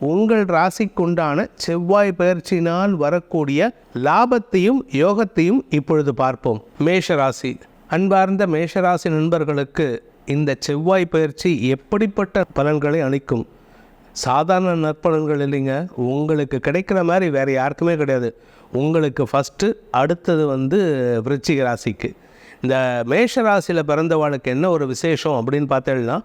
உங்கள் ராசிக்குண்டான செவ்வாய் பயிற்சியினால் வரக்கூடிய லாபத்தையும் யோகத்தையும் இப்பொழுது பார்ப்போம். மேஷ ராசி அன்பார்ந்த மேஷராசி நண்பர்களுக்கு இந்த செவ்வாய் பயிற்சி எப்படிப்பட்ட பலன்களை அளிக்கும்? சாதாரண நற்பலன்கள் இல்லைங்க. உங்களுக்கு கிடைக்கிற மாதிரி வேறு யாருக்குமே கிடையாது. உங்களுக்கு ஃபஸ்ட்டு அடுத்தது வந்து விருச்சிக ராசிக்கு. இந்த மேஷ ராசியில் பிறந்தவாளுக்கு என்ன ஒரு விசேஷம் அப்படின்னு பார்த்தேன்னா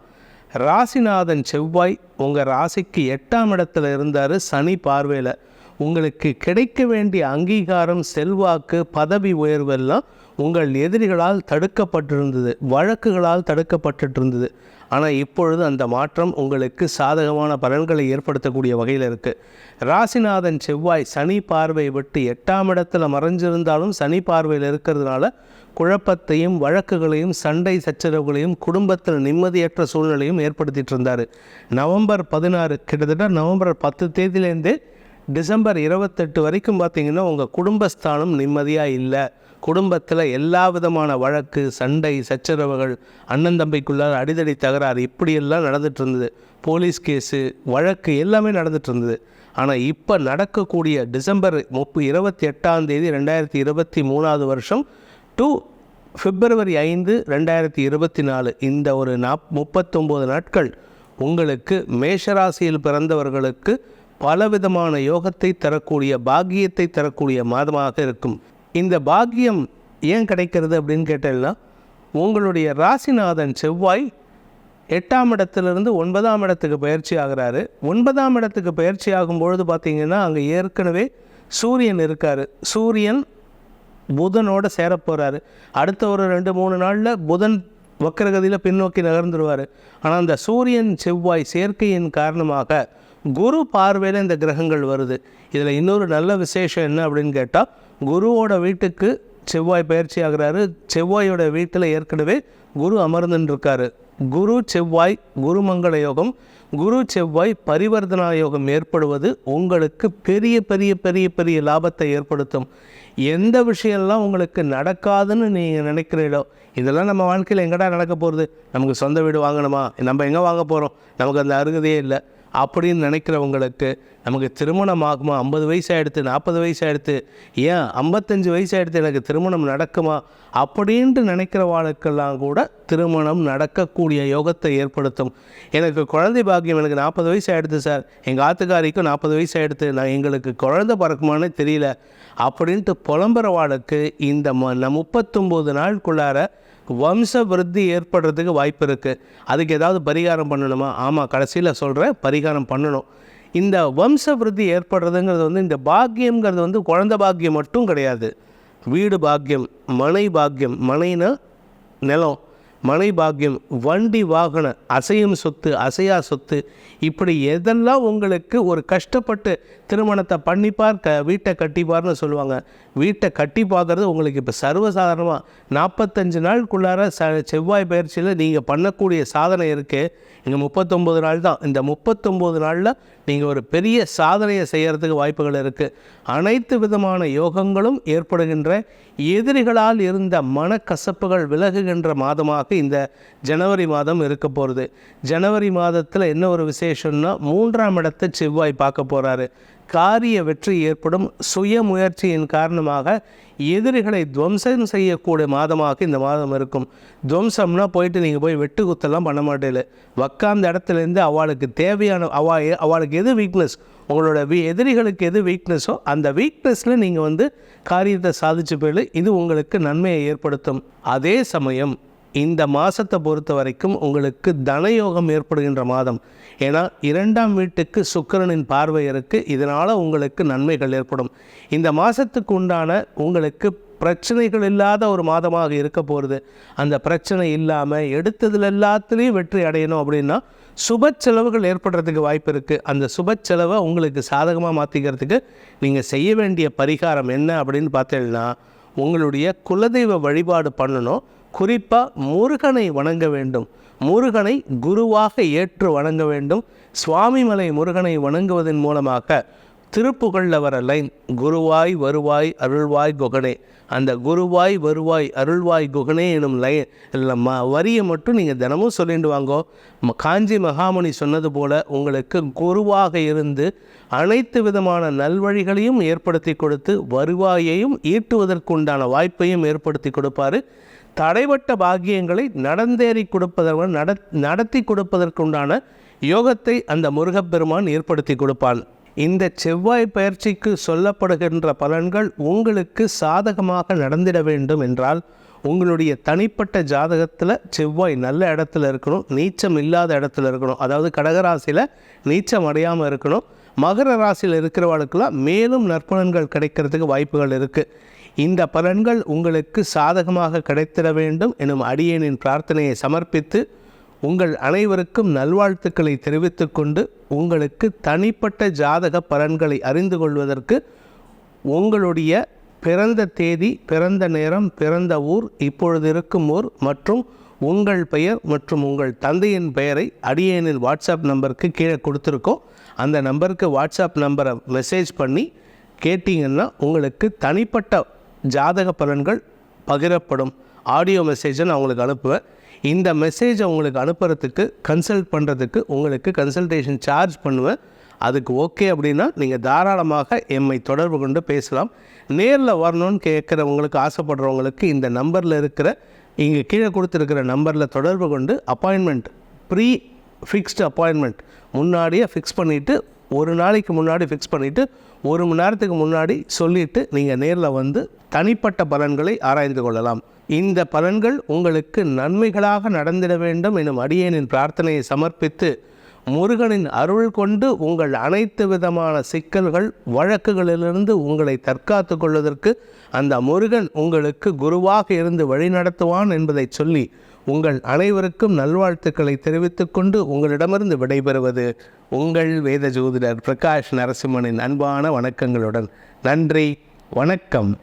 ராசிநாதன் செவ்வாய் உங்கள் ராசிக்கு எட்டாம் இடத்துல இருந்தார் சனி பார்வையில். உங்களுக்கு கிடைக்க வேண்டிய அங்கீகாரம் செல்வாக்கு பதவி உயர்வெல்லாம் உங்கள் எதிரிகளால் தடுக்கப்பட்டிருந்தது வழக்குகளால் தடுக்கப்பட்டுட்டு இருந்தது ஆனால் இப்பொழுது அந்த மாற்றம் உங்களுக்கு சாதகமான பலன்களை ஏற்படுத்தக்கூடிய வகையில் இருக்குது ராசிநாதன் செவ்வாய் சனி பார்வை விட்டு எட்டாம் இடத்துல மறைஞ்சிருந்தாலும் சனி பார்வையில் இருக்கிறதுனால குழப்பத்தையும் வழக்குகளையும் சண்டை சச்சரவுகளையும் குடும்பத்தில் நிம்மதியற்ற சூழ்நிலையும் ஏற்படுத்திட்டு இருந்தார். நவம்பர் பதினாறு கிட்டத்தட்ட நவம்பர் பத்து தேதியிலேருந்து டிசம்பர் இருபத்தெட்டு வரைக்கும் பார்த்தீங்கன்னா உங்கள் குடும்பஸ்தானம் நிம்மதியாக இல்லை. குடும்பத்தில் எல்லா விதமான வழக்கு சண்டை சச்சரவுகள் அண்ணன் தம்பிக்குள்ளார் அடிதடி தகராறு இப்படியெல்லாம் நடந்துட்டு இருந்தது. போலீஸ் கேஸு வழக்கு எல்லாமே நடந்துட்டு இருந்தது. ஆனால் இப்போ நடக்கக்கூடிய டிசம்பர் முப்பு இருபத்தி எட்டாம் தேதி ரெண்டாயிரத்தி இருபத்தி மூணாவது வருஷம் டு பிப்ரவரி ஐந்து ரெண்டாயிரத்தி இருபத்தி நாலு இந்த ஒரு நாப் முப்பத்தொம்போது நாட்கள் உங்களுக்கு மேஷராசியில் பிறந்தவர்களுக்கு பலவிதமான யோகத்தை தரக்கூடிய பாக்கியத்தை தரக்கூடிய மாதமாக இருக்கும். இந்த பாக்கியம் ஏன் கிடைக்கிறது அப்படின்னு கேட்டேன்னா உங்களுடைய ராசிநாதன் செவ்வாய் எட்டாம் இடத்துலேருந்து ஒன்பதாம் இடத்துக்கு பயிற்சி ஆகிறாரு. ஒன்பதாம் இடத்துக்கு பயிற்சி ஆகும் பொழுது பார்த்தீங்கன்னா அங்கே ஏற்கனவே சூரியன் இருக்கார். சூரியன் புதனோட சேர போகிறாரு அடுத்த ஒரு ரெண்டு மூணு நாளில் புதன் வக்கரகதியில் பின்னோக்கி நகர்ந்துருவார். ஆனால் அந்த சூரியன் செவ்வாய் சேர்க்கையின் காரணமாக குரு பார்வையில் இந்த கிரகங்கள் வருது. இதில் இன்னொரு நல்ல விசேஷம் என்ன அப்படின்னு கேட்டால் குருவோட வீட்டுக்கு செவ்வாய் பயிற்சி ஆகிறாரு. செவ்வாயோட வீட்டில் ஏற்கனவே குரு அமர்ந்துருக்காரு. குரு செவ்வாய் குருமங்கள யோகம் குரு செவ்வாய் பரிவர்த்தனா யோகம் ஏற்படுவது உங்களுக்கு பெரிய பெரிய பெரிய பெரிய லாபத்தை ஏற்படுத்தும். எந்த விஷயம்லாம் உங்களுக்கு நடக்காதுன்னு நீங்கள் நினைக்கிறீடோ இதெல்லாம் நம்ம வாழ்க்கையில் எங்கடா நடக்க போகிறது நமக்கு சொந்த வீடு வாங்கணுமா? நம்ம எங்கே வாங்க போகிறோம் நமக்கு அந்த அருகதையே இல்லை. அப்படின்னு நினைக்கிறவங்களுக்கு நமக்கு திருமணம் ஆகுமா ஐம்பது வயசு ஆகிடுத்து நாற்பது வயசு ஆகிடுத்து ஏன் ஐம்பத்தஞ்சு வயசு ஆகிடுத்து எனக்கு திருமணம் நடக்குமா? அப்படின்ட்டு நினைக்கிறவாளுக்கெல்லாம் கூட திருமணம் நடக்கக்கூடிய யோகத்தை ஏற்படுத்தும். எனக்கு குழந்தை பாக்கியம் எனக்கு நாற்பது வயசு ஆகிடுது சார். எங்கள் ஆத்துக்காரிக்கும் நாற்பது வயசு நான் எங்களுக்கு குழந்தை பிறக்குமானே தெரியல. அப்படின்ட்டு புலம்புறவாளுக்கு இந்த ம முப்பத்தொம்போது நாளுக்குள்ளார வம்ச விருத்தி ஏற்படுறதுக்கு வாய்ப்பு இருக்குது அதுக்கு ஏதாவது பரிகாரம் பண்ணணுமா? ஆமாம் கடைசியில் சொல்கிறேன் பரிகாரம் பண்ணணும். இந்த வம்ச விருத்தி ஏற்படுறதுங்கிறது வந்து இந்த பாக்கியம்ங்கிறது வந்து குழந்த பாக்கியம் மட்டும் கிடையாது. வீடு பாக்கியம் மனை பாக்கியம் மனைனா நிலம் மனை பாக்கியம் வண்டி வாகன அசையும் சொத்து அசையா சொத்து இப்படி எதெல்லாம் உங்களுக்கு ஒரு கஷ்டப்பட்டு திருமணத்தை பண்ணிப்பார் க வீட்டை கட்டிப்பார்னு சொல்லுவாங்க. வீட்டை கட்டி பார்க்குறது உங்களுக்கு இப்போ சர்வசாதாரணமாக நாற்பத்தஞ்சு நாளுக்குள்ளார ச செவ்வாய் பயிற்சியில் நீங்கள் பண்ணக்கூடிய சாதனை இருக்குது இங்கே முப்பத்தொம்போது நாள் தான் இந்த முப்பத்தொம்போது நாளில் நீங்கள் ஒரு பெரிய சாதனையை செய்கிறதுக்கு வாய்ப்புகள் இருக்குது அனைத்து விதமான யோகங்களும் ஏற்படுகின்ற எதிரிகளால் இருந்த மனக்கசப்புகள் விலகுகின்ற மாதமாக இந்த ஜனவரி மாதம் இருக்க போகிறது ஜனவரி மாதத்தில் என்ன ஒரு விசேஷம்னா மூன்றாம் இடத்தை செவ்வாய் பார்க்க போகிறாரு காரிய வெற்றி ஏற்படும் சுய முயற்சியின் காரணமாக எதிரிகளை துவம்சம் செய்யக்கூடிய மாதமாக இந்த மாதம் இருக்கும். துவம்சம்னா போயிட்டு நீங்கள் போய் வெட்டு குத்தெல்லாம் பண்ண மாட்டேல உக்காந்த இடத்துலேருந்து அவளுக்கு தேவையான அவா அவளுக்கு எது வீக்னஸ் உங்களோட வீ எதிரிகளுக்கு எது வீக்னஸோ அந்த வீக்னஸில் நீங்கள் வந்து காரியத்தை சாதிச்சு போயிடு. இது உங்களுக்கு நன்மையை ஏற்படுத்தும். அதே சமயம் இந்த மாதத்தை பொறுத்த வரைக்கும் உங்களுக்கு தனயோகம் ஏற்படுகின்ற மாதம். ஏன்னா இரண்டாம் வீட்டுக்கு சுக்கிரனின் பார்வை இருக்குது இதனால் உங்களுக்கு நன்மைகள் ஏற்படும். இந்த மாதத்துக்கு உண்டான உங்களுக்கு பிரச்சனைகள் இல்லாத ஒரு மாதமாக இருக்க போகிறது அந்த பிரச்சனை இல்லாமல் எடுத்ததில் எல்லாத்துலேயும் வெற்றி அடையணும் அப்படின்னா சுப செலவுகள் ஏற்படுறதுக்கு வாய்ப்பு இருக்குது அந்த சுப செலவை உங்களுக்கு சாதகமாக மாற்றிக்கிறதுக்கு நீங்கள் செய்ய வேண்டிய பரிகாரம் என்ன அப்படின்னு பார்த்தீங்கன்னா உங்களுடைய குலதெய்வ வழிபாடு பண்ணணும். குறிப்பாக முருகனை வணங்க வேண்டும். முருகனை குருவாக ஏற்று வணங்க வேண்டும். சுவாமிமலை முருகனை வணங்குவதன் மூலமாக திருப்புகழில் வர லைன் குருவாய் வருவாய் அருள்வாய் குகனே. அந்த குருவாய் வருவாய் அருள்வாய் குகனே எனும் லைன் இல்லை ம வரியை மட்டும் நீங்கள் தினமும் சொல்லிட்டு வாங்கோ. காஞ்சி மகாமணி சொன்னது போல் உங்களுக்கு குருவாக இருந்து அனைத்து விதமான நல்வழிகளையும் ஏற்படுத்தி கொடுத்து வருவாயையும் ஈட்டுவதற்குண்டான வாய்ப்பையும் ஏற்படுத்தி கொடுப்பாரு. தடைபட்ட பாக்கியங்களை நடந்தேறி கொடுப்பதற்கு நட நடத்தி கொடுப்பதற்குண்டான யோகத்தை அந்த முருகப்பெருமான் ஏற்படுத்தி கொடுப்பான். இந்த செவ்வாய் பயிற்சிக்கு சொல்லப்படுகின்ற பலன்கள் உங்களுக்கு சாதகமாக நடந்திட வேண்டும் என்றால் உங்களுடைய தனிப்பட்ட ஜாதகத்தில் செவ்வாய் நல்ல இடத்துல இருக்கணும் நீச்சம் இல்லாத இடத்துல இருக்கணும். அதாவது கடகராசியில் நீச்சம் அடையாமல் இருக்கணும். மகர ராசியில் இருக்கிறவர்களுக்கெல்லாம் மேலும் நற்பலன்கள் கிடைக்கிறதுக்கு வாய்ப்புகள் இருக்குது இந்த பலன்கள் உங்களுக்கு சாதகமாக கிடைத்திட வேண்டும் எனும் அடியேனின் பிரார்த்தனையை சமர்ப்பித்து உங்கள் அனைவருக்கும் நல்வாழ்த்துக்களை தெரிவித்துக்கொண்டு உங்களுக்கு தனிப்பட்ட ஜாதக பலன்களை அறிந்து கொள்வதற்கு உங்களுடைய பிறந்த தேதி பிறந்த நேரம் பிறந்த ஊர் இப்பொழுது இருக்கும் ஊர் மற்றும் உங்கள் பெயர் மற்றும் உங்கள் தந்தையின் பெயரை அடியேனின் வாட்ஸ்அப் நம்பருக்கு கீழே கொடுத்துருக்கோம். அந்த நம்பருக்கு வாட்ஸ்அப் நம்பரை மெசேஜ் பண்ணி கேட்டிங்கன்னா உங்களுக்கு தனிப்பட்ட ஜாதக பலன்கள் பகிரப்படும். ஆடியோ மெசேஜை நான் உங்களுக்கு அனுப்புவேன். இந்த மெசேஜை உங்களுக்கு அனுப்புறதுக்கு கன்சல்ட் பண்ணுறதுக்கு உங்களுக்கு கன்சல்டேஷன் சார்ஜ் பண்ணுவேன். அதுக்கு ஓகே அப்படின்னா நீங்கள் தாராளமாக எம்மை தொடர்பு கொண்டு பேசலாம். நேரில் வரணும்னு கேட்குறவங்களுக்கு ஆசைப்படுறவங்களுக்கு இந்த நம்பரில் இருக்கிற இங்கே கீழே கொடுத்துருக்கிற நம்பரில் தொடர்பு கொண்டு அப்பாயின்மெண்ட் ப்ரீ ஃபிக்ஸ்டு அப்பாயின்மெண்ட் முன்னாடியே ஃபிக்ஸ் பண்ணிவிட்டு ஒரு நாளைக்கு முன்னாடி ஃபிக்ஸ் பண்ணிவிட்டு ஒரு மணி நேரத்துக்கு முன்னாடி சொல்லிவிட்டு நீங்கள் நேரில் வந்து தனிப்பட்ட பலன்களை ஆராய்ந்து கொள்ளலாம். இந்த பலன்கள் உங்களுக்கு நன்மைகளாக நடந்திட வேண்டும் எனும் அடியேனின் பிரார்த்தனையை சமர்ப்பித்து முருகனின் அருள் கொண்டு உங்கள் அனைத்து விதமான சிக்கல்கள் வழக்குகளிலிருந்து உங்களை தற்காத்து கொள்வதற்கு அந்த முருகன் உங்களுக்கு குருவாக இருந்து வழிநடத்துவான் என்பதை சொல்லி உங்கள் அனைவருக்கும் நல்வாழ்த்துக்களை தெரிவித்துக்கொண்டு உங்களிடமிருந்து விடைபெறுவது உங்கள் வேத ஜோதிடர் பிரகாஷ் நரசிம்மனின் அன்பான வணக்கங்களுடன். நன்றி வணக்கம்.